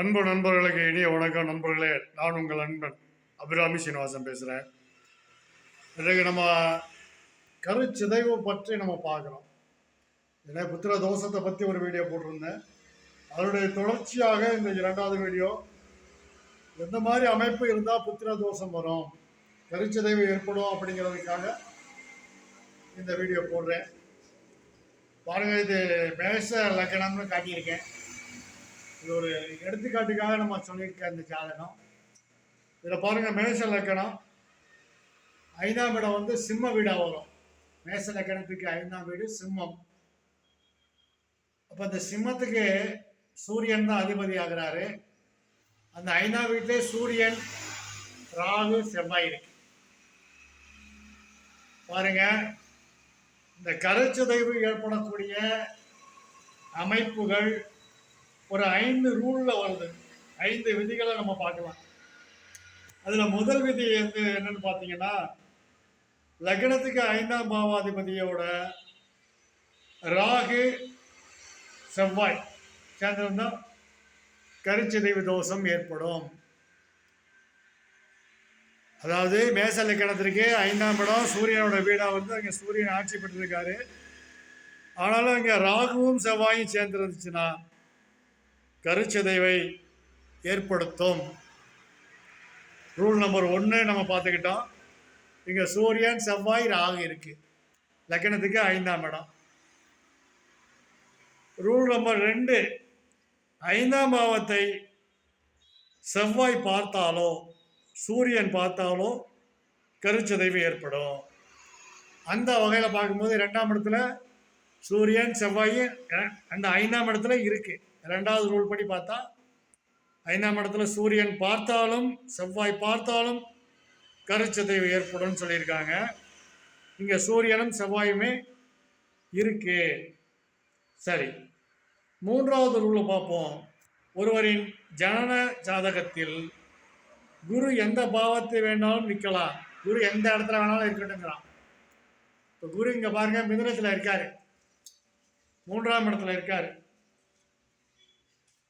அன்பு நண்பர்களுக்கு இனிய வணக்கம் நண்பர்களே. நான் உங்கள் அன்பன் அபிராமி சீனிவாசன் பேசுகிறேன் இன்றைக்கு நம்ம கருச்சிதைவு பற்றி நம்ம பார்க்குறோம் ஏன்னா புத்திர தோஷத்தை பற்றி ஒரு வீடியோ போட்டிருந்தேன். அதனுடைய தொடர்ச்சியாக இந்த இரண்டாவது வீடியோ எந்த மாதிரி அமைப்பு இருந்தால் புத்திர தோஷம் வரும் கருச்சிதைவு ஏற்படும் அப்படிங்கிறதுக்காக இந்த வீடியோ போடுறேன். பாருங்கள் இது மேஷ லக்கணம்னு காட்டியிருக்கேன். இது ஒரு எடுத்துக்காட்டுக்காக நம்ம சொல்லியிருக்க இந்த ஜாதகம் இதில் பாருங்கள் மேச லக்கணம் ஐந்தாம் இடம் வந்து சிம்ம வீடாக வரும். மேச லக்கணத்துக்கு ஐந்தாம் வீடு சிம்மம். அப்போ இந்த சிம்மத்துக்கு சூரியன் தான் அதிபதி ஆகிறாரு. அந்த ஐந்தாம் வீட்டிலே சூரியன் ராகு செவ்வாய் இருக்கு. பாருங்க இந்த கருச்சிதைவு ஏற்படக்கூடிய அமைப்புகள் ஒரு ஐந்து ரூலில் வருது. ஐந்து விதிகளை நம்ம பார்க்கலாம். அதில் முதல் விதி வந்து என்னன்னு பார்த்தீங்கன்னா லக்னத்துக்கு ஐந்தாம் பாவாதிபதியோட ராகு செவ்வாய். சேர்ந்திருந்தா கருச்சிதைவு தோஷம் ஏற்படும். அதாவது மேச லக்கணத்திற்கு ஐந்தாம் இடம் சூரியனோட வீடாக வந்து அங்கே சூரியன் ஆட்சி பெற்றிருக்காரு. ஆனாலும் இங்கே ராகுவும் செவ்வாயும் சேர்ந்துருந்துச்சுன்னா கருச்சிதைவை ஏற்படுத்தும். ரூல் நம்பர் ஒன்று நம்ம பார்த்துக்கிட்டோம். இங்கே சூரியன் செவ்வாய் ராகு இருக்குது லக்கணத்துக்கு ஐந்தாம் இடம். ரூல் நம்பர் ரெண்டு. ஐந்தாம் பாவத்தை செவ்வாய் பார்த்தாலோ சூரியன் பார்த்தாலோ கருச்சிதைவு ஏற்படும். அந்த வகையில் பார்க்கும்போது ரெண்டாம் இடத்துல சூரியன் செவ்வாய் அந்த ஐந்தாம் இடத்துல இருக்குது ரெண்டாவது ரூல் படி பார்த்தா ஐந்தாம் இடத்துல சூரியன் பார்த்தாலும் செவ்வாய் பார்த்தாலும் கருச்சிதைவு ஏற்படும் சொல்லியிருக்காங்க. இங்கே சூரியனும் செவ்வாயுமே இருக்கு. சரி. மூன்றாவது ரூலை பார்ப்போம். ஒருவரின் ஜனன ஜாதகத்தில் குரு எந்த பாவத்தை வேணாலும் நிற்கலாம் குரு எந்த இடத்துல வேணாலும் இருக்கட்டுங்கிறான் இப்போ குரு இங்கே பாருங்க மிதுனத்தில் இருக்காரு. மூன்றாம் இடத்துல இருக்காரு.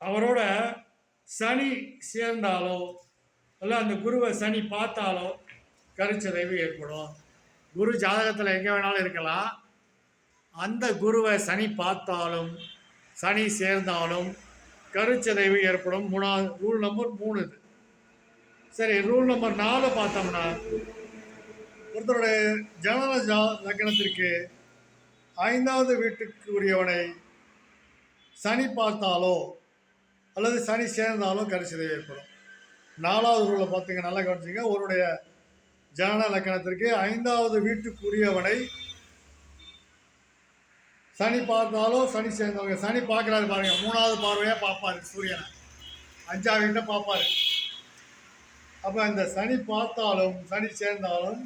அவரோட சனி சேர்ந்தாலோ இல்லை அந்த குருவை சனி பார்த்தாலோ கருச்சிதைவு ஏற்படும். குரு ஜாதகத்தில் எங்கே வேணாலும் இருக்கலாம். அந்த குருவை சனி பார்த்தாலும் சனி சேர்ந்தாலும் கருச்சிதைவு ஏற்படும். மூணாவது ரூல் நம்பர் மூணு இது. சரி ரூல் நம்பர் நாலு பார்த்தோம்னா ஒருத்தருடைய ஜனன ஜா லக்னத்திற்கு ஐந்தாவது வீட்டுக்கு உரியவனை சனி பார்த்தாலோ அல்லது சனி சேர்ந்தாலும் கடைசியில் ஏற்படும். நாலாவது ரூலில் பார்த்தீங்க நல்லா கவனிச்சிங்க. ஒருடைய ஜனன லக்கணத்திற்கு ஐந்தாவது வீட்டுக்குரியவனை சனி பார்த்தாலும் சனி சேர்ந்தவங்க சனி பார்க்குறாரு பாருங்க. மூணாவது பார்வையாக பார்ப்பாரு சூரியனை. அஞ்சாவது வீட்டை பார்ப்பாரு? அப்போ இந்த சனி பார்த்தாலும் சனி சேர்ந்தாலும்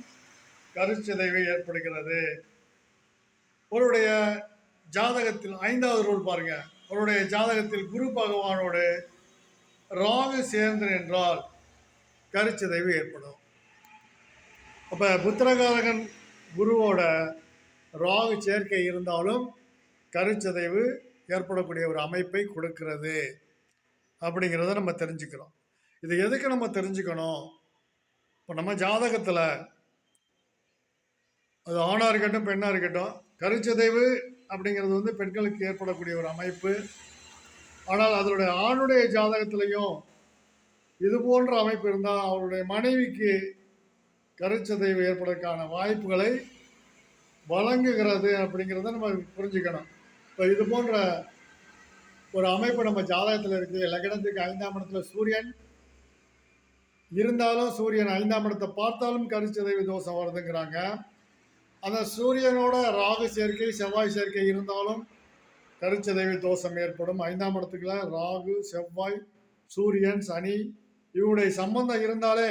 கருச்சிதைவு ஏற்படுகிறது. ஒருடைய ஜாதகத்தில் ஐந்தாவது ரூல் பாருங்கள் அவருடைய ஜாதகத்தில் குரு பகவானோடு ராகு சேர்ந்து என்றால் கருச்சிதைவு ஏற்படும். அப்போ புத்திரகாரகன் குருவோட ராகு சேர்க்கை இருந்தாலும் கருச்சிதைவு ஏற்படக்கூடிய ஒரு அமைப்பை கொடுக்கிறது அப்படிங்கிறத நம்ம தெரிஞ்சுக்கிறோம். இது எதுக்கு நம்ம தெரிஞ்சுக்கணும்? இப்போ நம்ம ஜாதகத்தில் அது ஆணாக இருக்கட்டும் பெண்ணாக இருக்கட்டும் கருச்சிதைவு அப்படிங்கிறது வந்து பெண்களுக்கு ஏற்படக்கூடிய ஒரு அமைப்பு. ஆனால் அதனுடைய ஆணுடைய ஜாதகத்திலையும் இது போன்ற அமைப்பு இருந்தால் அவருடைய மனைவிக்கு கருச்சதைவு ஏற்படுவதற்கான வாய்ப்புகளை வழங்குகிறது அப்படிங்கிறத நம்ம புரிஞ்சுக்கணும். இப்போ இது போன்ற ஒரு அமைப்பு நம்ம ஜாதகத்தில் இருக்குது லக்னத்துக்கு ஐந்தாம் இடத்துல சூரியன் இருந்தாலும் சூரியன் ஐந்தாம் இடத்தை பார்த்தாலும் கருச்சதைவு தோஷம் வருதுங்கிறாங்க. அந்த சூரியனோட ராகு சேர்க்கை செவ்வாய் சேர்க்கை இருந்தாலும் கருச்சிதைவு தோஷம் ஏற்படும். ஐந்தாம் இடத்துக்குள்ள ராகு செவ்வாய் சூரியன் சனி இவனுடைய சம்பந்தம் இருந்தாலே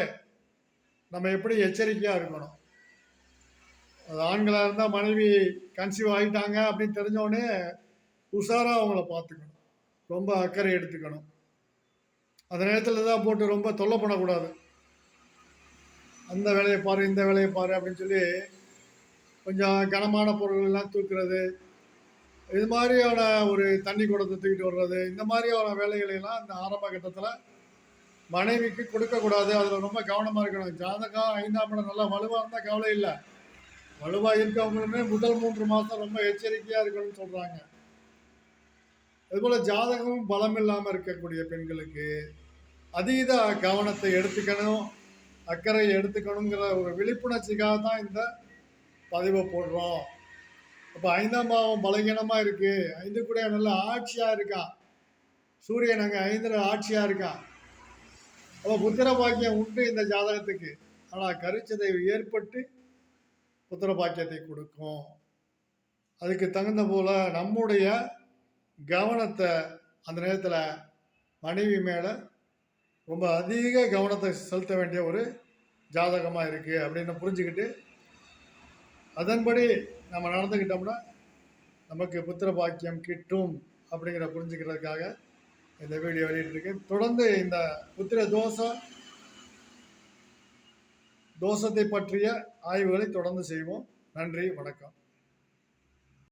நம்ம எப்படி எச்சரிக்கையாக இருக்கணும்? அது ஆண்களாக இருந்தால் மனைவி கன்சீவ் ஆகிட்டாங்க அப்படின்னு தெரிஞ்சோடனே உஷாராக அவங்கள பார்த்துக்கணும். ரொம்ப அக்கறை எடுத்துக்கணும். அந்த நேரத்தில் தான் போட்டு ரொம்ப தொல்லை பண்ணக்கூடாது. அந்த வேலையை பாரு இந்த வேலையை பாரு அப்படின்னு சொல்லி கொஞ்சம் கனமான பொருளெல்லாம் தூக்குறது இது மாதிரியான ஒரு தண்ணி குடத்தை தூக்கிட்டு வர்றது இந்த மாதிரியான வேலைகளை எல்லாம் இந்த ஆரம்ப கட்டத்தில் மனைவிக்கு கொடுக்கக்கூடாது. அதில் ரொம்ப கவனமாக இருக்கணும். ஜாதகம் ஐந்தாம் இடம் நல்லா வலுவாக இருந்தால் கவலை இல்லை. வலுவாக இருக்கவங்களுமே முதல் மூன்று மாதம் ரொம்ப எச்சரிக்கையாக இருக்கணும்னு சொல்கிறாங்க அதுபோல் ஜாதகமும் பலம் இல்லாமல் இருக்கக்கூடிய பெண்களுக்கு அதீத கவனத்தை எடுத்துக்கணும் அக்கறை எடுத்துக்கணுங்கிற ஒரு விழிப்புணர்ச்சிக்காக தான் இந்த பதிவை போடுறோம். அப்போ ஐந்தாம் பாவம் பலகீனமாக இருக்குது ஐந்து கூட நல்ல ஆட்சியாக இருக்கான் சூரியன் அங்கே ஐந்தில் ஆட்சியாக இருக்கான் அப்போ புத்திர பாக்கியம் உண்டு இந்த ஜாதகத்துக்கு. ஆனால் கருச்சதை ஏற்பட்டு புத்திர பாக்கியத்தை கொடுக்கும். அதுக்கு தகுந்த போல நம்முடைய கவனத்தை அந்த நேரத்தில் மனைவி மேலே ரொம்ப அதிக கவனத்தை செலுத்த வேண்டிய ஒரு ஜாதகமாக இருக்குது அப்படின்னு புரிஞ்சுக்கிட்டு அதன்படி நம்ம நடந்துக்கிட்டோம்னா நமக்கு புத்திர பாக்கியம் கிட்டும் அப்படிங்கிற புரிஞ்சுக்கிறதுக்காக இந்த வீடியோ வெளியிட்டிருக்கேன். தொடர்ந்து இந்த புத்திர தோஷம் தோஷத்தை பற்றிய ஆய்வுகளை தொடர்ந்து செய்வோம். நன்றி வணக்கம்.